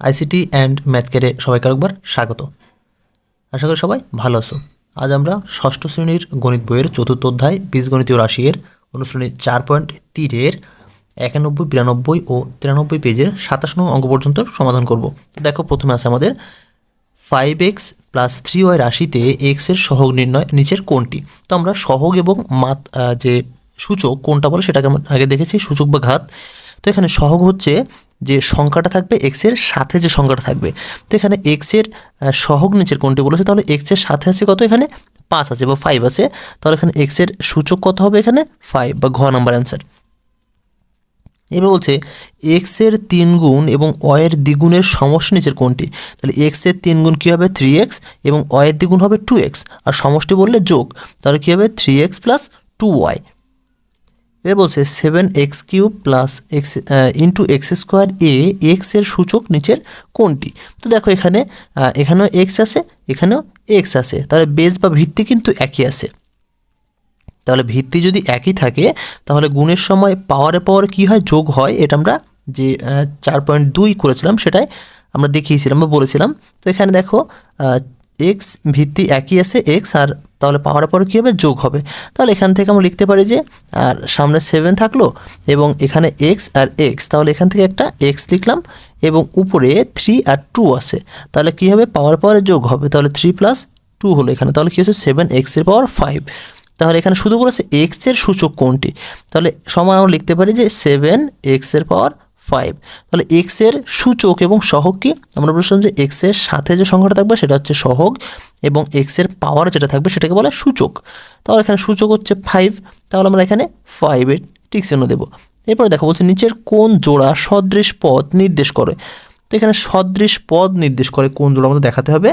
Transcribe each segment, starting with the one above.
ICT and ম্যাথকেরে সবাইকে একবার স্বাগত। আশা করি সবাই ভালো আছো। আজ আমরা ষষ্ঠ শ্রেণির গণিত বইয়ের চতুর্থ অধ্যায় বীজগণিতীয় রাশি এর অনুশ্রেণী চার পয়েন্ট তিনের একানব্বই, বিরানব্বই ও তিরানব্বই পেজের সাতাশ নং অঙ্ক পর্যন্ত সমাধান করব। দেখো, প্রথমে আছে আমাদের five x plus three y রাশিতে এক্সের সহগ নির্ণয় নিচের কোনটি তো আমরা সহগ এবং মাত যে সূচক কোনটা বলে সেটাকে আমরা আগে দেখেছি, সূচক বা ঘাত। তো এখানে সহগ হচ্ছে যে সংখ্যাটা থাকবে এক্সের সাথে যে সংখ্যাটা থাকবে। তো এখানে এক্সের সহগ নিচের কোনটি বলেছে? তাহলে এক্সের সাথে আছে কত এখানে? পাঁচ আছে বা ফাইভ আছে। তাহলে এখানে এক্সের সূচক কত হবে এখানে? ফাইভ বা ঘ নাম্বার অ্যান্সার এবার বলছে এক্সের তিন গুণ এবং অয়ের দ্বিগুণের সমষ্টি নিচের কোনটি? তাহলে এক্সের তিন গুণ কী হবে? থ্রি এক্স এবং অয়ের দ্বিগুণ হবে টু এক্স আর সমষ্টি বললে যোগ। তাহলে কী হবে? Three x plus two y এবার বলছে seven x cube plus x into x square এ এক্সের সূচক নিচের কোনটি? তো দেখো এখানে এখানেও এক্স আছে, এখানেও এক্স আছে। তাহলে বেস বা ভিত্তি কিন্তু একই আছে। তাহলে ভিত্তি যদি একই থাকে, তাহলে গুণের সময় পাওয়ারে পাওয়ার কী হয়? যোগ হয়, এটা আমরা যে চার পয়েন্ট দুই করেছিলাম, সেটাই আমরা দেখিয়েছিলাম বা বলেছিলাম। তো এখানে দেখো এক্স ভিত্তি একই আছে এক্স আর তাহলে পাওয়ারে পাওয়ার কী হবে? যোগ হবে। তাহলে এখান থেকে আমরা লিখতে পারি যে, আর সামনে সেভেন থাকল, এবং এখানে এক্স আর এক্স তাহলে এখান থেকে একটা এক্স লিখলাম, এবং উপরে থ্রি আর টু আছে। তাহলে কী হবে? পাওয়ার পাওয়ারে যোগ হবে। তাহলে থ্রি প্লাস টু হলো এখানে। তাহলে কী হচ্ছে? সেভেন এক্সের পাওয়ার ফাইভ তাহলে এখানে শুধু বলেছে এক্সের সূচক কোনটি? তাহলে সমান আমরা লিখতে পারি যে সেভেন এক্সের পাওয়ার ফাইভ তাহলে এক্সের সূচক এবং সহগ কি? আমরা বলছিলাম যে এক্সের সাথে যে সংখ্যাটা থাকবে সেটা হচ্ছে সহগ এবং এক্সের পাওয়ার যেটা থাকবে সেটাকে বলে সূচক। তাহলে এখানে সূচক হচ্ছে ফাইভ তাহলে আমরা এখানে ফাইভের টিক চিহ্ন দেবো। এরপরে দেখো বলছে নিচের কোন জোড়া সদৃশ পদ নির্দেশ করে। তো এখানে সদৃশ পদ নির্দেশ করে কোন জোড়া আমাদের দেখাতে হবে।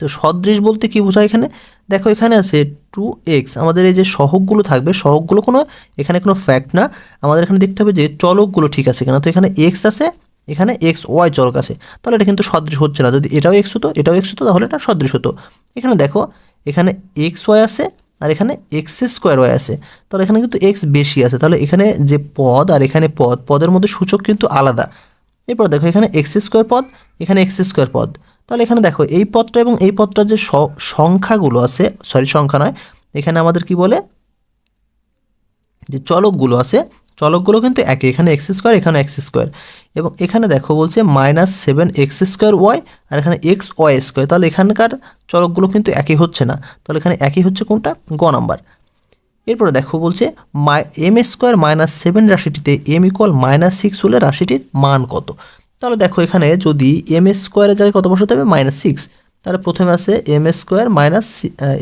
তো সদৃশ বলতে কি বোঝায় এখানে? দেখো এখানে আছে টু এক্স আমাদের এই যে সহগগুলো থাকবে, সহগগুলো কোনো, এখানে কোনো ফ্যাক্ট না। আমাদের এখানে দেখতে হবে যে চলকগুলো ঠিক আছে কিনা। তো এখানে এক্স আছে, এখানে এক্স ওয়াই চলক আছে। তাহলে এটা কিন্তু সদৃশ হচ্ছে না। যদি এটাও এক্স হতো, এটাও এক্স হতো, তাহলে এটা সদৃশ হতো। এখানে দেখো, এখানে এক্স ওয়াই আছে, আর এখানে এক্স স্কোয়ার ওয়াই আছে। তাহলে এখানে কিন্তু এক্স বেশি আছে। তাহলে এখানে যে পদ আর এখানে পদ, পদের মধ্যে সূচক কিন্তু আলাদা। এরপর দেখো, এখানে এক্স স্কোয়ার পদ, এখানে এক্স স্কোয়ার পদ। তাহলে এখানে দেখো, এই পদটা এবং এই পদটার যে সংখ্যাগুলো আছে সরি সংখ্যা নয়, এখানে আমাদের কি বলে? যে চলকগুলো আছে, চলকগুলো কিন্তু একই এখানে এক্স স্কোয়ার এখানে এক্স স্কোয়ার এবং এখানে দেখো বলছে minus seven x square y আর এখানে এক্স ওয়াই স্কোয়ার তাহলে এখানকার চলকগুলো কিন্তু একই হচ্ছে না। তাহলে এখানে একই হচ্ছে কোনটা? গ নাম্বার এরপরে দেখো বলছে মাই এম স্কোয়ার মাইনাস সেভেন রাশিটিতে এম ইকুয়াল মাইনাস সিক্স হলে রাশিটির মান কত? তাহলে দেখো এখানে যদি এম এস স্কোয়ারের জায়গায় কত বসাতে হবে? মাইনাস সিক্স তাহলে প্রথমে আছে m s square minus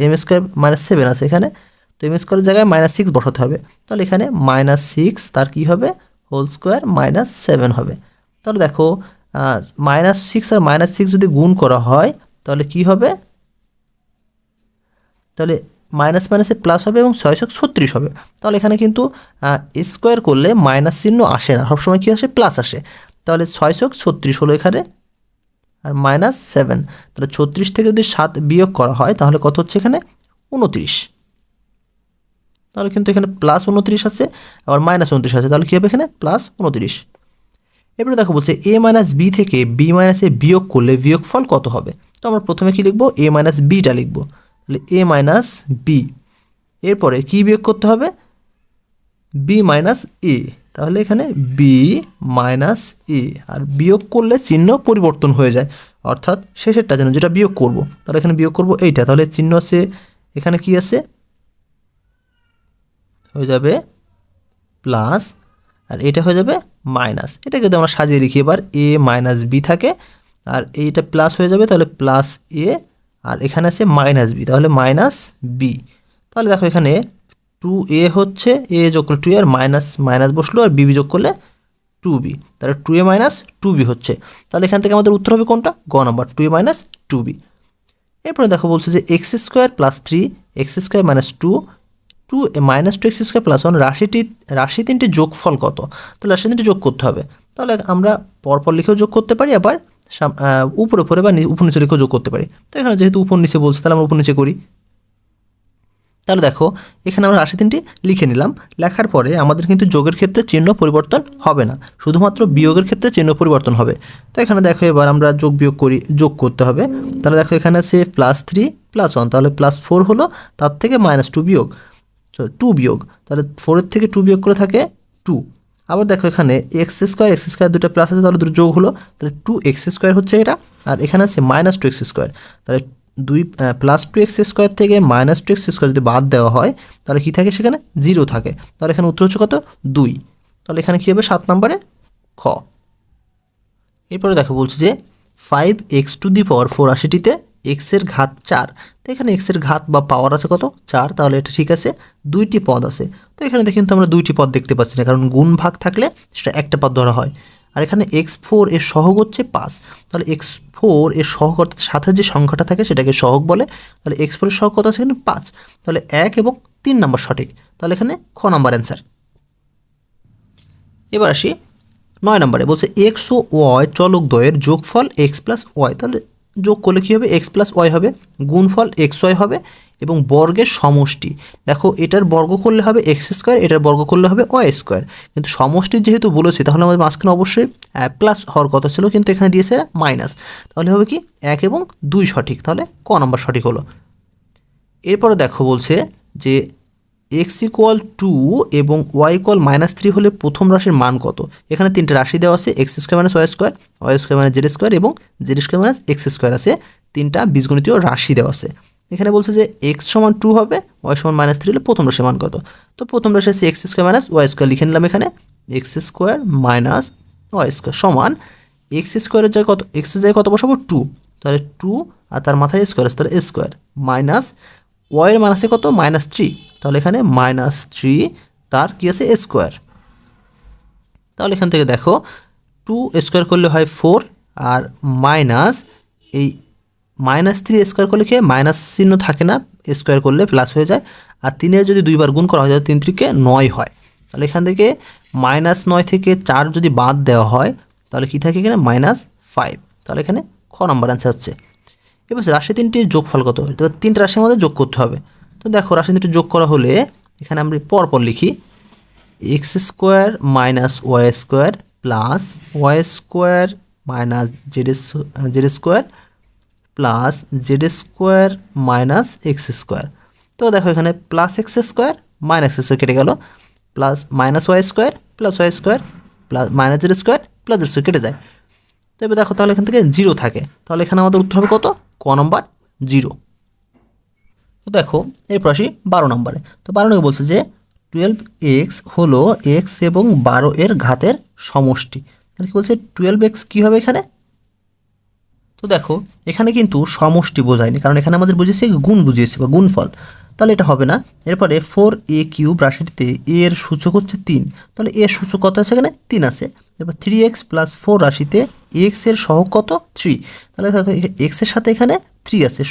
m s square minus seven আছে এখানে। তো এম এস স্কোয়ারের জায়গায় মাইনাস সিক্স বসাতে হবে। তাহলে এখানে মাইনাস সিক্স তার কী হবে? হোল স্কোয়ার মাইনাস সেভেন হবে। তাহলে দেখো মাইনাস সিক্স আর মাইনাস সিক্স যদি গুণ করা হয়, তাহলে কি হবে? তাহলে মাইনাস মাইনাসে প্লাস হবে এবং ছয় ছক ছত্রিশ হবে। তাহলে এখানে কিন্তু স্কোয়ার করলে মাইনাস চিহ্ন আসে না। সবসময় কী আসে? প্লাস আসে। তাহলে ছয় ছক ছত্রিশ হলো এখানে, আর মাইনাস সেভেন তাহলে ছত্রিশ থেকে যদি সাত বিয়োগ করা হয়, তাহলে কত হচ্ছে এখানে? উনত্রিশ। তাহলে কিন্তু এখানে প্লাস উনত্রিশ আছে, আবার মাইনাস উনত্রিশ আছে, তাহলে কী হবে এখানে? প্লাস উনত্রিশ। এবারে দেখো বলছে এ মাইনাস বি থেকে বি মাইনাসে বিয়োগ করলে বিয়োগফল কত হবে? তো আমরা প্রথমে কি লিখব? এ মাইনাস বিটা লিখব। তাহলে এ মাইনাস বি এরপরে কী বিয়োগ করতে হবে? বি মাইনাস এ তাহলে এখানে বি মাইনাস এ আর বিয়োগ করলে চিহ্ন পরিবর্তন হয়ে যায়। অর্থাৎ শেষেরটা যেন যেটা বিয়োগ করব, তাহলে এখানে বিয়োগ করব এইটা। তাহলে চিহ্ন আছে, এখানে কি আছে? হয়ে যাবে প্লাস আর এটা হয়ে যাবে মাইনাস এটা যদি আমরা সাজিয়ে লিখি, এবার এ মাইনাস বি থাকে, আর এইটা প্লাস হয়ে যাবে, তাহলে প্লাস এ আর এখানে আছে মাইনাস বি তাহলে মাইনাস বি তাহলে দেখো এখানে টু এ হচ্ছে এ যোগ করলে টু এ আর মাইনাস মাইনাস বসল আর বি বি যোগ করলে টু বি। তাহলে two a minus two b হচ্ছে। তাহলে এখান থেকে আমাদের উত্তর হবে কোনটা? গ number, two a minus two b. এরপরে দেখো বলছে যে x square plus three, x square minus two two minus two x square plus one, রাশিটি, রাশি তিনটি যোগফল কত? তাহলে রাশি তিনটি যোগ করতে হবে। তাহলে আমরা পরপর লিখেও যোগ করতে পারি, আবার উপরে উপরে বা নি- উপর নিচে লিখেও যোগ করতে পারি। তো এখানে যেহেতু উপর নিচে বলছে, তাহলে আমরা উপর নিচে করি। তাহলে দেখো, এখানে আমরা রাশি তিনটি লিখে নিলাম। লেখার পরে আমাদের কিন্তু যোগের ক্ষেত্রে চিহ্ন পরিবর্তন হবে না। শুধুমাত্র বিয়োগের ক্ষেত্রে চিহ্ন পরিবর্তন হবে। তো এখানে দেখো এবার আমরা যোগ বিয়োগ করি, যোগ করতে হবে। তাহলে দেখো এখানে আছে প্লাস থ্রি প্লাস ওয়ান তাহলে প্লাস ফোর হলো তার থেকে মাইনাস টু বিয়োগ। টু বিয়োগ। তাহলে ফোরের থেকে টু বিয়োগ করে থাকে টু আবার দেখো এখানে এক্স স্কোয়ার এক্স স্কোয়ার দুটো প্লাস আছে, তাহলে দুটো যোগ হলো। তাহলে টু এক্স স্কোয়ার হচ্ছে এটা। আর এখানে আছে মাইনাস টু এক্স স্কোয়ার তাহলে দুই প্লাস টু এক্স স্কোয়ার থেকে মাইনাস টু এক্স স্কোয়ার যদি বাদ দেওয়া হয়, তাহলে কী থাকে সেখানে? জিরো থাকে। তাহলে এখানে উত্তর হচ্ছে কত? দুই। তাহলে এখানে কী হবে? সাত নম্বরে খ। এরপরে দেখো বলছে যে five x to the power four আশিটিতে এক্সের ঘাত চার। তো এখানে এক্সের ঘাত বা পাওয়ার আছে কত? চার। তাহলে এটা ঠিক আছে। দুইটি পদ আছে। তো এখানে কিন্তু আমরা দুইটি পদ দেখতে পাচ্ছি না, কারণ গুণ ভাগ থাকলে সেটা একটা পদ ধরা হয়। আর এখানে এক্স ফোর এর সহগ হচ্ছে পাঁচ। তাহলে এক্স ফোর এর সহগ অর্থাৎ সাথে যে সংখ্যাটা থাকে সেটাকে সহগ বলে। তাহলে এক্স ফোরের সহগ কত আছে? এখানে পাঁচ। তাহলে এক এবং তিন নম্বর সঠিক। তাহলে এখানে খ নম্বর অ্যান্সার এবার আসি নয় নম্বরে। বলছে এক্স ও ওয়াই চলক দ্বয়ের যোগফল এক্স প্লাস ওয়াই তাহলে যোগ করলে কী হবে? এক্স প্লাস ওয়াই হবে। গুণফল এক্স ওয়াই হবে। এবং বর্গের সমষ্টি। দেখো, এটার বর্গ করলে হবে এক্স স্কোয়ার এটার বর্গ করলে হবে ওয়াই স্কোয়ার কিন্তু সমষ্টি যেহেতু বলেছি, তাহলে আমাদের মাঝখানে অবশ্যই প্লাস হওয়ার কথা ছিল, কিন্তু এখানে দিয়েছে মাইনাস তাহলে হবে কি, এক এবং দুই সঠিক। তাহলে ক নম্বর সঠিক হলো? এরপরে দেখো বলছে যে এক্স ইকুয়াল টু এবং ওয়াই ইকুয়াল মাইনাস থ্রি হলে প্রথম রাশির মান কত? এখানে তিনটে রাশি দেওয়া আছে x square minus y square y square minus z square এবং z square minus x square আছে। তিনটা বীজগণিতীয় রাশি দেওয়া আছে। এখানে বলছে যে এক্স সমান টু হবে ওয়াই সমান মাইনাস থ্রি হলে প্রথম রাশির মান কত? তো প্রথম রাশি আছে x square minus y square লিখে নিলাম এখানে x square minus y square সমান এক্স স্কোয়ারের জায়গায় কত এক্সের জায়গায় কত বসাবো? টু তাহলে টু আর তার মাথায় স্কোয়ার আছে, তাহলে স্কোয়ার মাইনাস ওয়াইয়ের মান আছে কত? মাইনাস থ্রি তাহলে এখানে মাইনাস থ্রি তার কী আছে? স্কোয়ার তাহলে এখান থেকে দেখো টু স্কোয়ার করলে হয় ফোর আর মাইনাস এই মাইনাস থ্রি স্কোয়ার করলে কি মাইনাস চিহ্ন থাকে না, স্কোয়ার করলে প্লাস হয়ে যায়। আর তিনের যদি দুইবার গুণ করা হয়, তাহলে তিন ত্রিকে নয় হয়। তাহলে এখান থেকে মাইনাস নয় থেকে চার যদি বাদ দেওয়া হয়, তাহলে কী থাকে এখানে? মাইনাস ফাইভ তাহলে এখানে খ নম্বর অ্যান্সার হচ্ছে। এবার রাশি তিনটির যোগফল কত এবার তিনটে রাশির মধ্যে যোগ করতে হবে। তো দেখো, রাশি তিনটি যোগ করা হলে এখানে আমরা পরপর লিখি x square minus y square plus y square minus z z square plus z square minus x square তো দেখো এখানে plus x square minus x square কেটে গেল। Plus minus y square plus y square plus minus z square plus z square কেটে যায়। তো এবার দেখো তাহলে এখান থেকে জিরো থাকে। তাহলে এখানে আমাদের উত্তর হবে কত? ক নম্বর জিরো তো দেখো, এরপর আসি বারো নম্বরে তো বারো নম্বরে বলছে যে টুয়েলভ এক্স হলো এক্স এবং বারো এর ঘাতের সমষ্টি। তাহলে কি বলছে? টুয়েলভ এক্স কী হবে এখানে? তো দেখো, এখানে কিন্তু সমষ্টি বোঝায়নি, কারণ এখানে আমাদের বুঝেছে গুণ বুঝিয়েছে বা গুণফল। তাহলে এটা হবে না। এরপরে ফোর এ কিউব রাশিটিতে এর সূচক হচ্ছে তিন। তাহলে এর সূচক কত আছে এখানে? তিন আছে। এরপর থ্রি এক্স প্লাস ফোর রাশিতে এক্সের সহগ কত? থ্রি তাহলে দেখো এক্সের সাথে এখানে থ্রি আছে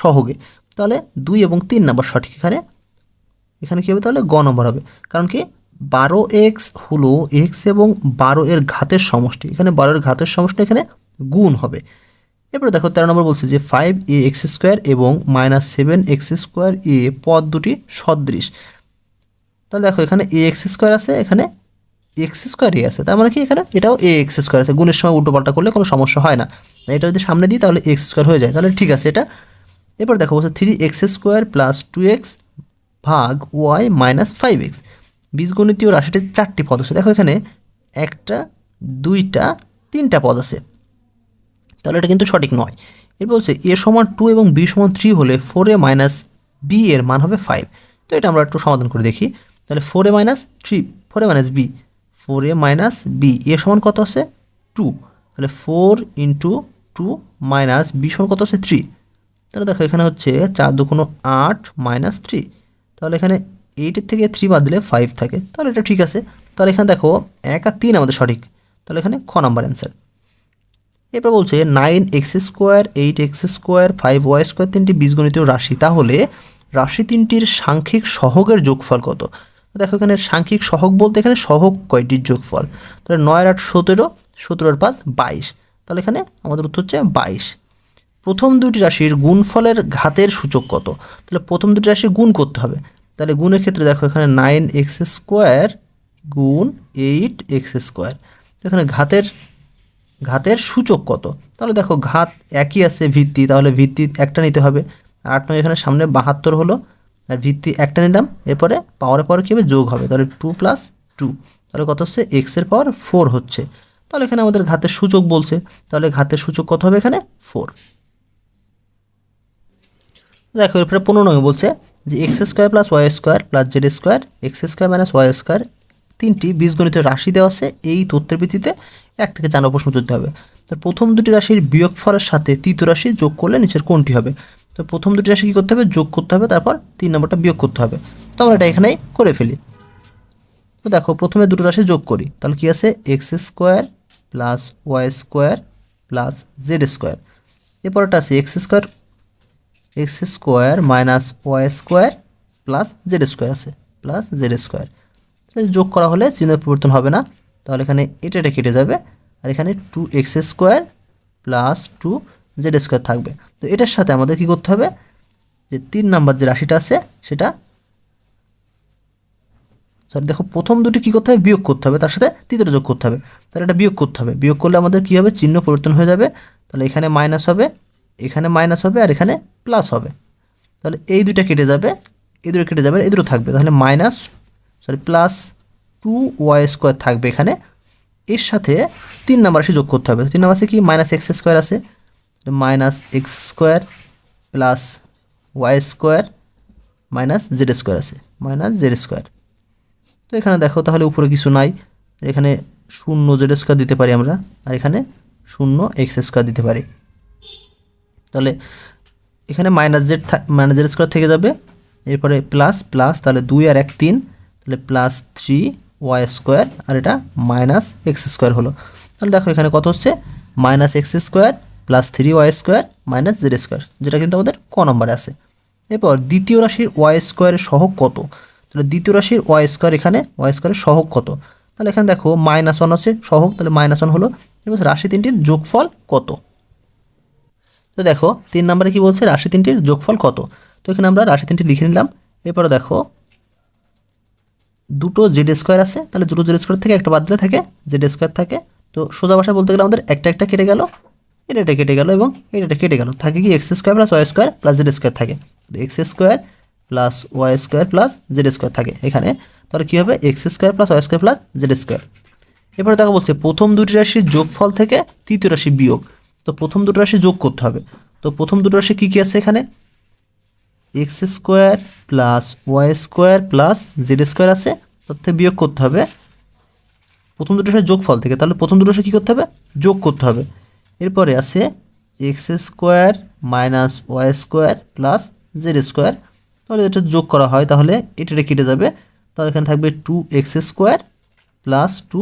সহগে। তাহলে দুই এবং তিন নাম্বার সঠিক এখানে। এখানে কী হবে তাহলে? গ নম্বর হবে। কারণ কি? বারো এক্স হলো এক্স এবং বারো এর ঘাতের সমষ্টি। এখানে বারো এর ঘাতের সমষ্টি এখানে গুণ হবে। এরপরে দেখো তেরো নম্বর বলছে যে ফাইভ এ এক্স স্কোয়ার এবং মাইনাস সেভেন এক্স স্কোয়ার এ পদ দুটি সদৃশ। তাহলে দেখো এখানে এ এক্স স্কোয়ার আছে, এখানে এক্স স্কোয়ার এ আছে। তার মানে কি এখানে? এটাও এ এক্স স্কোয়ার আছে। গুণের সময় উল্টো পাল্টা করলে কোনো সমস্যা হয় না। এটা যদি সামনে দিই তাহলে এক্স স্কোয়ার হয়ে যায়। তাহলে ঠিক আছে এটা। এরপর দেখো বলছে three x square plus two x ভাগ ওয়াই মাইনাস ফাইভ এক্স বীজগণিতীয় রাশিটির চারটি পদ আছে। দেখো এখানে একটা, দুইটা, তিনটা পদ আছে। তাহলে এটা কিন্তু সঠিক নয়। এর বলছে এ সমান টু এবং বি সমান থ্রি হলে ফোর এ মাইনাস বি এর মান হবে ফাইভ তো এটা আমরা একটু সমাধান করে দেখি। তাহলে four a minus three four a minus b four a minus b a সমান কত আছে? টু তাহলে four into two minus b সমান কত আছে? থ্রি তাহলে দেখো এখানে হচ্ছে চার দুকোনো আট মাইনাস থ্রি তাহলে এখানে এইটের থেকে থ্রি বাদ দিলে ফাইভ থাকে। তাহলে এটা ঠিক আছে। তাহলে এখানে দেখো এক আর তিন আমাদের সঠিক। তাহলে এখানে খ নাম্বার অ্যান্সার এরপর বলছে nine x square eight x square five y square তিনটি বীজগণিতীয় রাশি, তাহলে রাশি তিনটির সাংখ্যিক সহগের যোগফল কত? দেখো এখানে সাংখ্যিক সহগ বলতে এখানে সহগ কয়টির যোগফল? তাহলে নয় আট সতেরো সতেরোর পাঁচ বাইশ। তাহলে এখানে আমাদের উত্তর হচ্ছে বাইশ। প্রথম দুটি রাশির গুণফলের ঘাতের সূচক কত? তাহলে প্রথম দুটি রাশি গুণ করতে হবে। তাহলে গুণের ক্ষেত্রে দেখো এখানে নাইন এক্স স্কোয়ার গুণ এইট এক্স স্কোয়ার এখানে ঘাতের ঘাতের সূচক কত? তাহলে দেখো ঘাত একই আছে ভিত্তি, তাহলে ভিত্তি একটা নিতে হবে। আর আট নয় এখানে সামনে বাহাত্তর হলো, আর ভিত্তি একটা নিলাম, এরপরে পাওয়ারের পরে কী হবে? যোগ হবে, তাহলে টু প্লাস টু তাহলে কত হচ্ছে? এক্সের পাওয়ার ফোর হচ্ছে। তাহলে এখানে আমাদের ঘাতের সূচক বলছে, তাহলে ঘাতের সূচক কত হবে এখানে? ফোর দেখো এরপরে পনেরো নয় বলছে যে x square plus y square plus z square x square minus y square তিনটি বীজগণিতের রাশি দেওয়া আছে। এই তথ্যের ভিত্তিতে এক থেকে চার প্রশ্ন দিতে হবে। তো প্রথম দুটি রাশির বিয়োগফলের সাথে তৃতীয় রাশি যোগ করলে নিচের কোনটি হবে? তো প্রথম দুটি রাশি কী করতে হবে? যোগ করতে হবে, তারপর তিন নম্বরটা বিয়োগ করতে হবে। তো আমরা এটা এখানেই করে ফেলি। তো দেখো, প্রথমে দুটো রাশি যোগ করি। তাহলে কি আছে? X square plus y square plus z square. এরপরটা আছে x square x square minus y square plus z square আছে, প্লাস জেড স্কোয়ার। যোগ করা হলে চিহ্ন পরিবর্তন হবে না। তাহলে এখানে এটা এটা কেটে যাবে। আর এখানে two x square plus two z square থাকবে। তো এটার সাথে আমাদের কি করতে হবে? যে তিন নাম্বার যে রাশিটা আছে, সেটা সরি দেখো প্রথম দুটি কী করতে হবে? বিয়োগ করতে হবে। তার সাথে তৃতীয়টা যোগ করতে হবে। তাহলে এটা বিয়োগ করতে হবে। বিয়োগ করলে আমাদের কী হবে? চিহ্ন পরিবর্তন হয়ে যাবে। তাহলে এখানে মাইনাস হবে, এখানে মাইনাস হবে, আর এখানে প্লাস হবে। তাহলে এই দুইটা কেটে যাবে, এই দুটো কেটে যাবে, এই দুটো থাকবে। তাহলে minus sorry plus two y square থাকবে এখানে। এর সাথে তিন নাম্বার রাশি যোগ করতে হবে। তিন নাম্বার আছে কি? মাইনাস এক্স স্কোয়ার আছে। Minus x square plus y square minus z square আছে। মাইনাস জেড স্কোয়ার তো এখানে দেখো, তাহলে উপরে কিছু নাই। এখানে শূন্য জেড স্কোয়ার দিতে পারি আমরা। আর এখানে শূন্য এক্স স্কোয়ার দিতে পারি। তাহলে এখানে minus z minus z square থেকে যাবে। এরপরে প্লাস প্লাস তাহলে দুই আর এক তিন। তাহলে প্লাস থ্রি ওয়াই স্কোয়ার আর এটা মাইনাস এক্স স্কোয়ার হলো। তাহলে দেখো এখানে কত হচ্ছে? Minus x square plus three y square minus z square যেটা কিন্তু আমাদের ক নম্বরে আছে। এরপর দ্বিতীয় রাশির ওয়াই স্কোয়ারের সহগ কত? তাহলে দ্বিতীয় রাশির ওয়াই স্কোয়ার এখানে ওয়াই স্কোয়ারের সহগ কত? তাহলে এখানে দেখো মাইনাস ওয়ান আছে সহগ, তাহলে মাইনাস ওয়ান হলো। এবং রাশি তিনটির যোগফল কত? তো দেখো, তিন নম্বরে কি বলছে? রাশি তিনটির যোগফল কত? তো এখানে আমরা রাশি তিনটি লিখে নিলাম। এরপরে দেখো দুটো জেড স্কোয়ার আছে, তাহলে দুটো জেড স্কোয়ার থেকে একটা বাদ দিলে থাকে জেড স্কোয়ার থাকে। তো সোজা ভাষা বলতে গেলে আমাদের একটা একটা কেটে গেল, এটা কেটে গেল এবং এটা এটা কেটে গেল। থাকে কি x square plus y square plus z square থাকে। X square plus y square plus z square থাকে এখানে। তাহলে কী হবে? X square plus y square plus z square এরপরে দেখো বলছে, প্রথম দুটি রাশির যোগফল থেকে তৃতীয় রাশি বিয়োগ। তো প্রথম দুটো রাশি যোগ করতে হবে। তো প্রথম দুটো রাশি কী কী আছে এখানে? X square plus y square plus z square আছে তার থেকে বিয়োগ করতে হবে। প্রথম দুটো রাশি যোগফল থেকে, তাহলে প্রথম দুটো রাশি কী করতে হবে? যোগ করতে হবে। এরপরে আছে x square minus y square plus z square. তাহলে এটা যোগ করা হয়, তাহলে এটা এটা কেটে যাবে। তাহলে এখানে থাকবে two x square plus two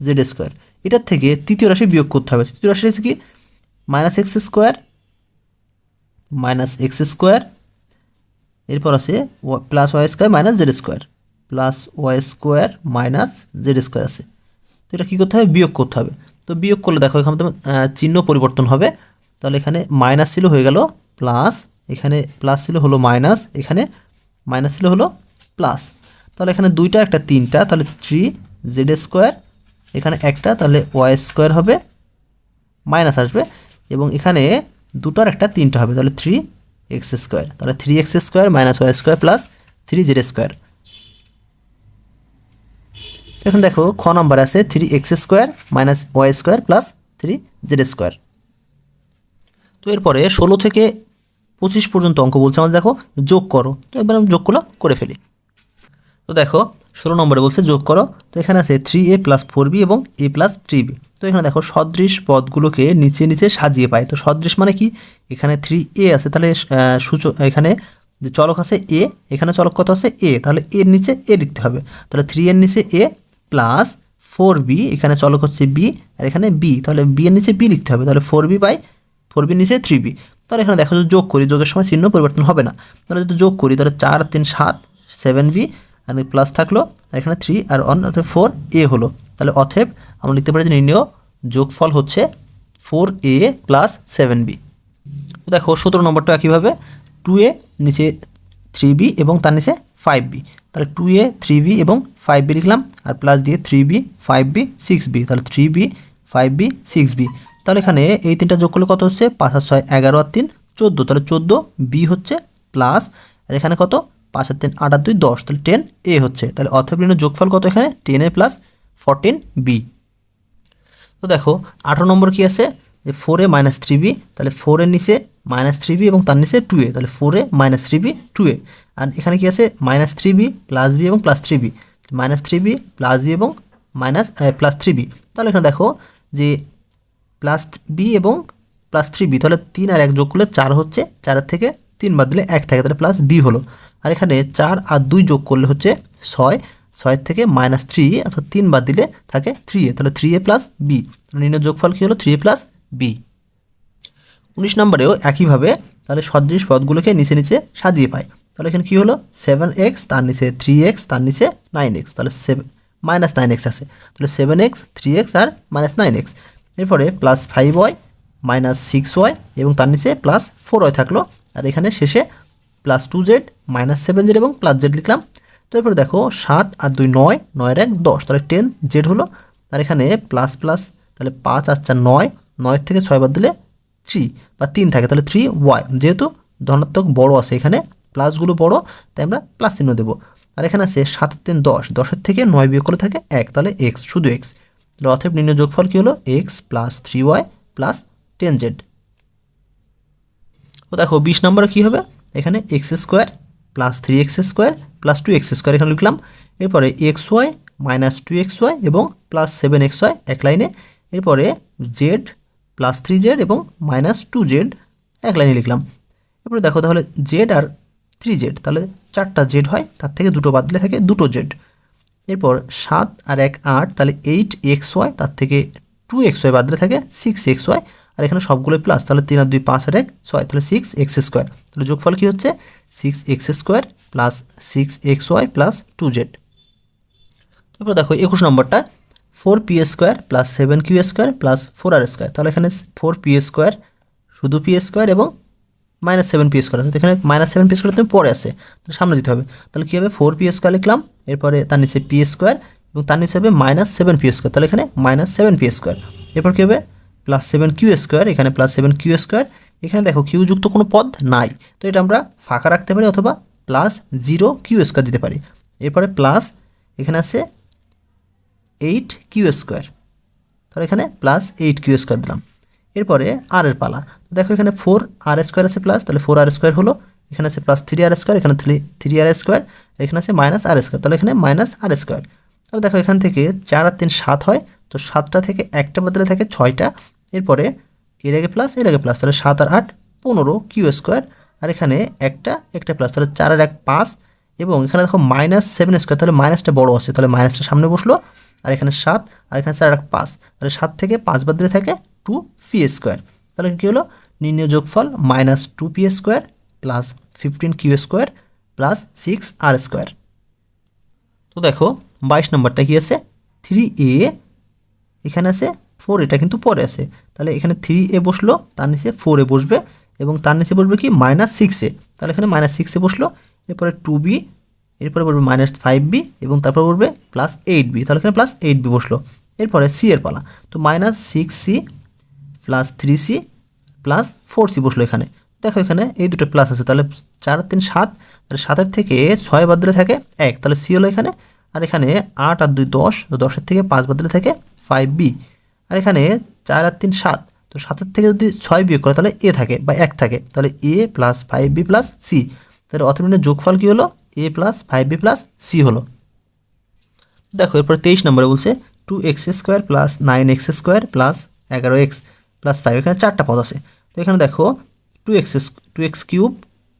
z square. এটার থেকে তৃতীয় রাশি বিয়োগ করতে হবে। তৃতীয় রাশি আছে কি? Minus x square, minus x square এরপর আছে plus y square minus z square plus y square minus z square আছে। তো এটা কী করতে হবে? বিয়োগ করতে হবে। তো বিয়োগ করলে দেখো এখানে তোমার চিহ্ন পরিবর্তন হবে। তাহলে এখানে মাইনাস ছিল হয়ে গেল প্লাস এখানে প্লাস ছিল হলো মাইনাস এখানে মাইনাস ছিল হলো প্লাস তাহলে এখানে দুইটা, একটা তিনটা, তাহলে থ্রি জেড স্কোয়ার এখানে একটা, তাহলে ওয়াই স্কোয়ার হবে মাইনাস আসবে। এবং এখানে দুটার একটা তিনটা হবে, তাহলে থ্রি এক্স স্কোয়ার। তাহলে three x square minus y square plus three z square. এখন দেখো, খ নম্বর আছে three x square minus y square plus three z square. তো এরপরে ষোলো থেকে পঁচিশ পর্যন্ত অঙ্ক বলছে, আমাদের দেখো যোগ করো। তো এবার আমি যোগগুলো করে ফেলি। তো দেখো, ষোলো নম্বরে বলছে যোগ করো, তো এখানে আছে three a plus four b এবং এ প্লাস থ্রি বি তো এখানে দেখো, সদৃশ পদগুলোকে নিচে নিচে সাজিয়ে পায়। তো সদৃশ মানে কি? এখানে থ্রি এ আছে, তাহলে সূচক, এখানে যে চলক আছে এ এখানে চলক কত আছে? এ তাহলে এর নিচে এ লিখতে হবে। তাহলে থ্রি এর নিচে এ প্লাস ফোর বি এখানে চলক হচ্ছে বি আর এখানে বি তাহলে বি এর নিচে বি লিখতে হবে। তাহলে ফোর বি বাই ফোর বির নিচে থ্রি বি তাহলে এখানে দেখো যোগ করি, যোগের সময় চিহ্ন পরিবর্তন হবে না। তাহলে যদি যোগ করি, তাহলে চার, তিন, সাত সেভেন বি আর প্লাস থাকল, এখানে থ্রি আর অন ফোর এ হলো। তাহলে অথেব আমরা লিখতে পারি যে নির্ণয় যোগফল হচ্ছে four a plus seven b দেখো, সতেরো নম্বরটা একইভাবে টু এ নিচে থ্রি বি এবং তার নিচে ফাইভ বি তাহলে টু এ থ্রি বি এবং ফাইভ বি লিখলাম, আর প্লাস দিয়ে three b five b six b তাহলে three b five b six b তাহলে এখানে এই তিনটা যোগ করলে কত হচ্ছে? পাঁচ আর ছয়, এগারো আর তিন, চোদ্দ। তাহলে চোদ্দ বি হচ্ছে প্লাস আর এখানে কত? পাঁচ আর তিন, আট আর দুই, দশ। তাহলে টেন এ হচ্ছে। তাহলে অর্থবিহীন যোগফল কত এখানে? Ten a plus fourteen b তো দেখো, আঠারো নম্বর কি আছে? যে four a minus three b তাহলে ফোরের নিচে মাইনাস থ্রি বি এবং তার নিচে টু এ তাহলে four a minus three b two a আর এখানে কি আছে? Minus three b plus b এবং plus three b minus three b plus b এবং মাইনাস প্লাস থ্রি বি তাহলে এখানে দেখো যে প্লাস বি এবং প্লাস থ্রি বি তাহলে তিন আর এক যোগ করলে চার হচ্ছে। চারের থেকে তিন বাদ দিলে এক থাকে, তাহলে প্লাস বি হলো। আর এখানে চার আর দুই যোগ করলে হচ্ছে ছয়। ছয়ের থেকে মাইনাস থ্রি অর্থাৎ তিন বাদ দিলে থাকে থ্রি এ, তাহলে থ্রি এ প্লাস বি নির্ণয় যোগফল কী হলো? থ্রি এ প্লাস বি উনিশ নম্বরেও একইভাবে তাহলে সদৃশ পদগুলোকে নিচে নিচে সাজিয়ে পাই তাহলে এখানে কী হলো? সেভেন এক্স তার নিচে থ্রি এক্স তার নিচে নাইন এক্স তাহলে সেভেন মাইনাস নাইন এক্স আছে। তাহলে সেভেন এক্স থ্রি এক্স আর মাইনাস নাইন এক্স এরপরে plus five y minus six y এবং তার নিচে প্লাস ফোর ওয়াই থাকল। আর এখানে শেষে plus two z minus seven z এবং প্লাস জেড লিখলাম। তো এরপরে দেখো সাত আর দুই নয়, নয়ের এক দশ, তাহলে টেন জেড হলো। আর এখানে প্লাস প্লাস তাহলে পাঁচ আর চার নয়, নয়ের থেকে ছয় বাদ দিলে থ্রি বা তিন থাকে, তাহলে থ্রি ওয়াই যেহেতু ধনাত্মক বড় আছে এখানে প্লাসগুলো বড়, তাই আমরা প্লাস চিহ্ন দেবো। আর এখানে আছে সাত তিন দশ, দশের থেকে নয় বিয়োগ করে থাকে এক, তাহলে এক্স শুধু এক্স তাহলে নির্ণয় যোগফল কী হলো? X plus three y plus ten z ও দেখো, বিশ নম্বরে কী হবে? এখানে x square plus three x square plus two x square এখানে লিখলাম। এরপরে x y minus two x y এবং প্লাস সেভেন এক্স ওয়াই এক লাইনে। এরপরে জেড প্লাস থ্রি জেড এবং মাইনাস টু জেড এক লাইনে লিখলাম। এরপরে দেখো তাহলে জেড আর থ্রি জেড তাহলে চারটা জেড হয়, তার থেকে দুটো বাদ দিলে থাকে দুটো জেড এরপর সাত আর এক আট, তাহলে এইট এক্স ওয়াই তার থেকে টু এক্স ওয়াই বাদ দিলে থাকে সিক্স এক্স ওয়াই আর এখানে সবগুলোই প্লাস তাহলে তিন আর দুই পাঁচ আর এক, ছয়, তাহলে সিক্স এক্স স্কোয়ার তাহলে যোগফল কী হচ্ছে? Six x square plus six x y plus two z তারপর দেখো একুশ নম্বরটা four p square plus seven q square plus four r square তাহলে এখানে ফোর পি স্কোয়ার শুধু পি স্কোয়ার এবং মাইনাস সেভেন পি স্কোয়ার এখানে মাইনাস সেভেন পি স্কোয়ার তুমি পরে আছে, তাহলে সামনে দিতে হবে। তাহলে কী হবে? ফোর পি স্কোয়ার লিখলাম, এরপরে তার নিচে পি স্কোয়ার এবং তার নিচে হবে মাইনাস সেভেন পি স্কোয়ার তাহলে এখানে মাইনাস সেভেন পি স্কোয়ার এরপর কী হবে? প্লাস সেভেন কিউ স্কোয়ার এখানে প্লাস সেভেন কিউ স্কোয়ার এখানে দেখো কিউ যুক্ত কোনো পদ নাই। তো এটা আমরা ফাঁকা রাখতে পারি অথবা প্লাস জিরো কিউ স্কোয়ার দিতে পারি। এরপরে প্লাস এখানে আছে এইট কিউ স্কোয়ার তাহলে এখানে প্লাস এইট কিউ স্কোয়ার দিলাম। এরপরে আর এর পালা। দেখো এখানে ফোর আর স্কোয়ার আছে প্লাস তাহলে ফোর আর স্কোয়ার হলো। এখানে আছে প্লাস থ্রি আর স্কোয়ার এখানে থ্রি থ্রি আর স্কোয়ার এখানে আছে মাইনাস আর স্কোয়ার তাহলে এখানে মাইনাস আর স্কোয়ার তাহলে দেখো এখান থেকে চার আর তিন সাত হয়। তো সাতটা থেকে একটা বদলে থাকে ছয়টা। এরপরে এর আগে প্লাস এর আগে প্লাস তাহলে সাত আর আট, পনেরো কিউ স্কোয়ার আর এখানে একটা একটা প্লাস তাহলে চার আর এক, পাঁচ, এবং এখানে দেখো মাইনাস সেভেন স্কোয়ার তাহলে মাইনাসটা বড় আছে, তাহলে মাইনাসটা সামনে বসল, আর এখানে সাত, আর এখানে চার আর এক, পাঁচ, তাহলে সাত থেকে পাঁচ বাদ দিলে থাকে টু পি স্কোয়ার তাহলে কী হলো? নির্ণয় যোগফল minus two p square plus fifteen q square plus six r square তো দেখো, বাইশ নম্বরটা কি আছে? থ্রি এ এখানে আছে ফোর এটা কিন্তু পরে আছে। তাহলে এখানে থ্রি এ বসল, তার নিচে ফোর এ বসবে এবং তার নিচে বসবে কি? Minus six a. তাহলে এখানে মাইনাস সিক্স এ বসল, এরপরে টু বি এরপরে বলবে মাইনাস ফাইভ বি এবং তারপর বলবে প্লাস এইট বি তাহলে এখানে প্লাস এইট বি বসল। এরপরে সি এর পালা। তো minus six c plus three c plus four c বসল এখানে। দেখো এখানে এই দুটো প্লাস আছে, তাহলে চার, তিন, সাত, তাহলে সাতের থেকে ছয় বাদ দিলে থাকে এক। তাহলে সি হলো এখানে, আর এখানে আট আর দুই দশ দশের থেকে পাঁচ বাদ দিলে থাকে ফাইভ বি আর এখানে চার আর তিন সাত। তো সাতের থেকে যদি ছয় বিয়োগ করে, তাহলে এ থাকে বা এক থাকে। তাহলে a plus five b plus c তাহলে অতমিনের যোগফল কী হলো? A plus five b plus c হলো। দেখো, এরপর তেইশ নম্বরে বলছে two x square plus nine x square plus এগারো এক্স প্লাস ফাইভ এখানে চারটা পদ আছে। তো এখানে দেখো two x two x cube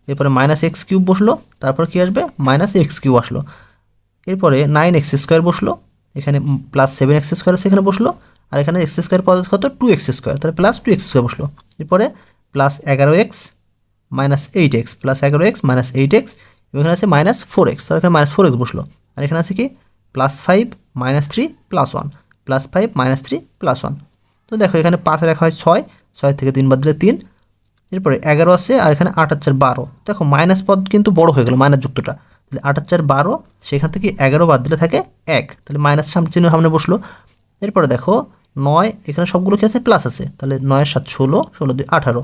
এরপরে মাইনাস এক্স কিউব বসল, তারপর কী আসবে? মাইনাস এক্স কিউব আসলো। এরপরে নাইন এক্স স্কোয়ার বসল, এখানে প্লাস সেভেন এক্স স্কোয়ার এখানে বসল। আর এখানে এক্স স্কোয়ার পদ কত? টু এক্স স্কোয়ার তাহলে প্লাস টু এক্স স্কোয়ার বসল। এরপরে প্লাস এগারো x minus eight x plus এগারো এক্স মাইনাস এইট এক্স এখানে আছে মাইনাস ফোর এক্স তাহলে এখানে মাইনাস ফোর এক্স বসল। আর এখানে আছে কি? Plus five minus three plus one plus five minus three plus one তো দেখো, এখানে পাঁচ রেখা হয় ছয়। ছয় থেকে তিন বাদ দিলে তিন। এরপরে এগারো আছে, আর এখানে আট আর চার বারো। দেখো মাইনাস পদ কিন্তু বড় হয়ে গেলো মাইনাস যুক্তটা। তাহলে আট আর চার বারো, সেখান থেকে এগারো বাদ দিলে থাকে এক। তাহলে মাইনাস সামনে চিহ্ন সামনে বসল। এরপরে দেখো নয়, এখানে সবগুলো কি আছে প্লাস আছে। তাহলে নয়ের সাত ষোলো ষোলো দুই আঠারো।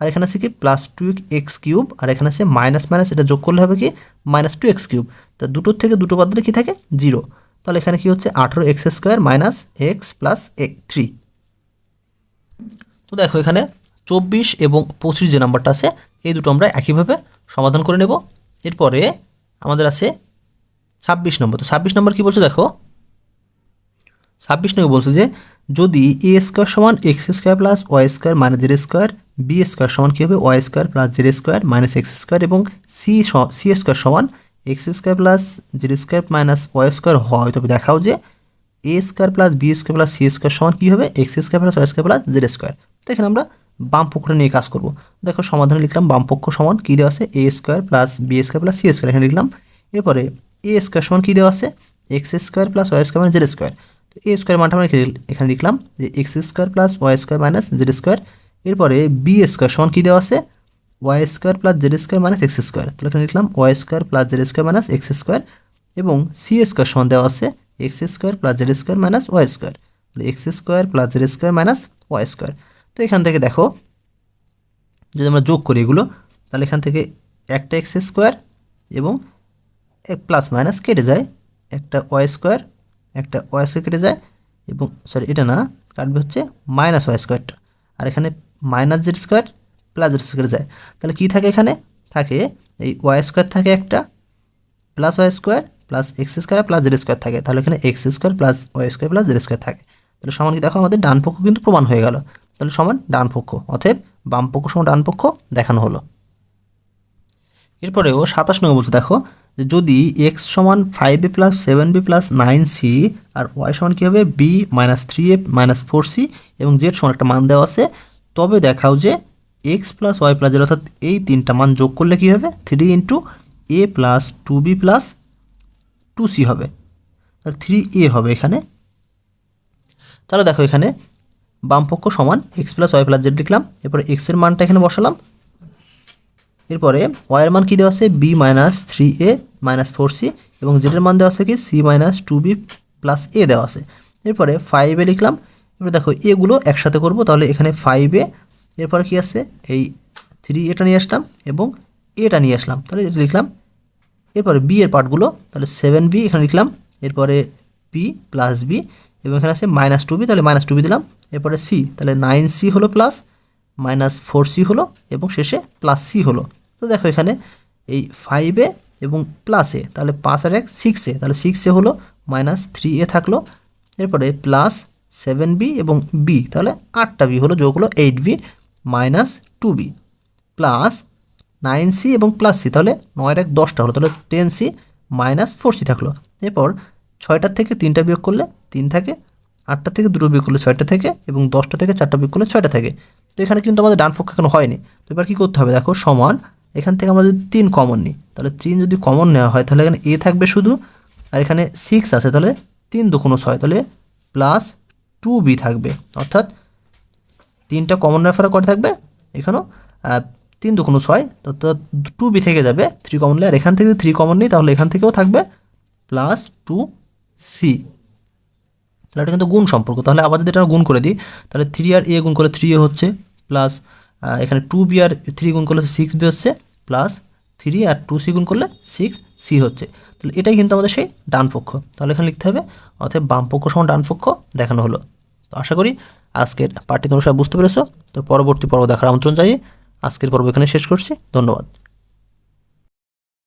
আর এখানে আছে কি? প্লাস টু এক্স কিউব আর এখানে আছে মাইনাস মাইনাস এটা যোগ করলে হবে কি? মাইনাস টু এক্স কিউব তা দুটোর থেকে দুটো বাদ দিলে কী থাকে? জিরো তাহলে এখানে কি হচ্ছে? আঠারো x square minus x plus এক থ্রি তো দেখো এখানে চব্বিশ এবং পঁচিশ যে নাম্বারটা আছে, এই দুটো আমরা একইভাবে সমাধান করে নেব। এরপরে আমাদের আছে ছাব্বিশ নম্বর তো ছাব্বিশ নম্বর কী বলছে দেখো? ছাব্বিশ নম্বর বলছে যে যদি এ স্কোয়ার সমান x square plus y square minus z square b square সমান কী হবে y square plus z square minus x square এবং সি সি স্কোয়ার সমান x square plus z square minus y square হয় তবে দেখাও যে a square plus b square plus c square সমান কী হবে x square plus y square plus z square তো এখানে আমরা বাম পক্ষটা নিয়ে কাজ করব দেখো সমাধানে লিখলাম বাম পক্ষ সমান কী দেওয়া আছে a square plus b square plus c square এখানে লিখলাম এরপরে এ স্কোয়ার সমান কী দেওয়া আছে x square plus y square z square a square মানটা আমরা এখানে- লিখলাম যে x square plus y square minus z square. এরপরে বি স্কোয়ার, সমান কী দেওয়া আছে? Y square plus z square minus x square. তাহলে এখানে লিখলাম y square plus z square minus x square এবং সি স্কোয়ার সমান দেওয়া আছে x square plus z square minus y square. তাহলে x square plus z square minus y square. তো এখান থেকে দেখো, যদি আমরা যোগ করি এগুলো, তাহলে এখান থেকে একটা এক্স স্কোয়ার এবং প্লাস মাইনাস কেটে যায় একটা ওয়াই স্কোয়ার একটা ওয়াই স্কোয়ার কেটে যায় এবং সরি এটা না, কাটবে হচ্ছে মাইনাস ওয়াই স্কোয়ারটা আর এখানে minus z square plus z square যায়। তাহলে কী থাকে এখানে? থাকে এই ওয়াই স্কোয়ার থাকে একটা plus y square plus x square plus z square থাকে। তাহলে এখানে x square plus y square plus z square থাকে। তাহলে সমান কি? দেখো আমাদের ডান পক্ষ কিন্তু প্রমাণ হয়ে গেল। তাহলে সমান ডান পক্ষ, অতএব বাম পক্ষ সমান ডান পক্ষ দেখানো হলো। এরপরেও সাতাশ নম্বর বলছে দেখো যদি এক্স সমান five a plus seven b plus nine c R Y সমান কী হবে? B minus three a minus four c এবং জেড সমান একটা মান দেওয়া আছে, তবে দেখাও যে x plus y plus z অর্থাৎ এই তিনটা মান যোগ করলে কী হবে? Three into a plus two b plus two c হবে। তাহলে থ্রি এ হবে এখানে। তাহলে দেখো এখানে বামপক্ষ সমান x plus y plus z লিখলাম, এরপরে এক্সের মানটা এখানে বসালাম। এরপরে ওয়াইয়ের মান কী দেওয়া আছে? B minus three a minus four c এবং জেডের মান দেওয়া আছে কি? C minus two b plus a দেওয়া আছে। এরপরে ফাইভে লিখলাম। এরপরে দেখো এগুলো একসাথে করব, তাহলে এখানে ফাইভে এরপরে কি আছে? এই থ্রি এটা নিয়ে আসলাম এবং এটা নিয়ে আসলাম। তাহলে এটা লিখলাম, এরপরে বি এর পার্টগুলো তাহলে সেভেন বি এখানে লিখলাম। এরপরে বি প্লাস বি এবং এখানে আছে মাইনাস টু বি তাহলে মাইনাস টু বি দিলাম। এরপরে সি তাহলে নাইন সি হলো প্লাস মাইনাস ফোর সি হলো এবং শেষে প্লাস সি হলো। তো দেখো এখানে এই ফাইভে এবং প্লাসে তাহলে পাঁচ আর এক সিক্সে তাহলে সিক্সে হলো মাইনাস থ্রি এ থাকল। এরপরে প্লাস সেভেন বি এবং বি তাহলে আটটা বি হলো, যোগ হলো eight b minus two b plus nine c এবং প্লাস সি তাহলে নয়ের এক দশটা হলো, তাহলে ten c minus four c থাকল। এরপর ছয়টার থেকে তিনটা বিয়োগ করলে তিন থাকে, আটটা থেকে দুটো বিয়োগ করলে ছয়টা থেকে এবং দশটা থেকে চারটা বিয়োগ করলে ছয়টা থাকে। তো এখানে কিন্তু আমাদের ডান পক্ষ এখনও হয়নি। তো এবার কী করতে হবে? দেখো, সমান, এখান থেকে আমরা যদি তিন কমন নিই, তাহলে তিন যদি কমন নেওয়া হয়, তাহলে এখানে এ থাকবে শুধু, আর এখানে সিক্স আছে, তাহলে তিন দুকোনো ছয়, তাহলে প্লাস টু বি থাকবে। অর্থাৎ তিনটা কমন রেফার করে থাকবে? এখানেও তিন দুকোনো ছয়, তো টু বি থেকে যাবে থ্রি কমন নিলে, আর এখান থেকে থ্রি কমন নিই, তাহলে এখান থেকেও থাকবে প্লাস টু সি তাহলে এটা কিন্তু গুণ সম্পর্ক। তাহলে আবার যদি এটা গুণ করে দিই, তাহলে থ্রি আর এ গুণ করে থ্রি এ হচ্ছে প্লাস এখানে টু বি আর থ্রি গুণ করলে সিক্স বি হচ্ছে প্লাস থ্রি আর টু সি গুণ করলে সিক্স সি হচ্ছে। তাহলে এটাই কিন্তু আমাদের সেই ডান পক্ষ। তাহলে এখানে লিখতে হবে অর্থাৎ বাম পক্ষ সমান ডান দেখানো হলো। তো আশা করি আজকের পার্টি তোমরা সব বুঝতে পেরেছ। তো পরবর্তী পর্ব দেখার আমন্ত্রণ জানিয়ে আজকের পর্ব এখানে শেষ করছি। ধন্যবাদ।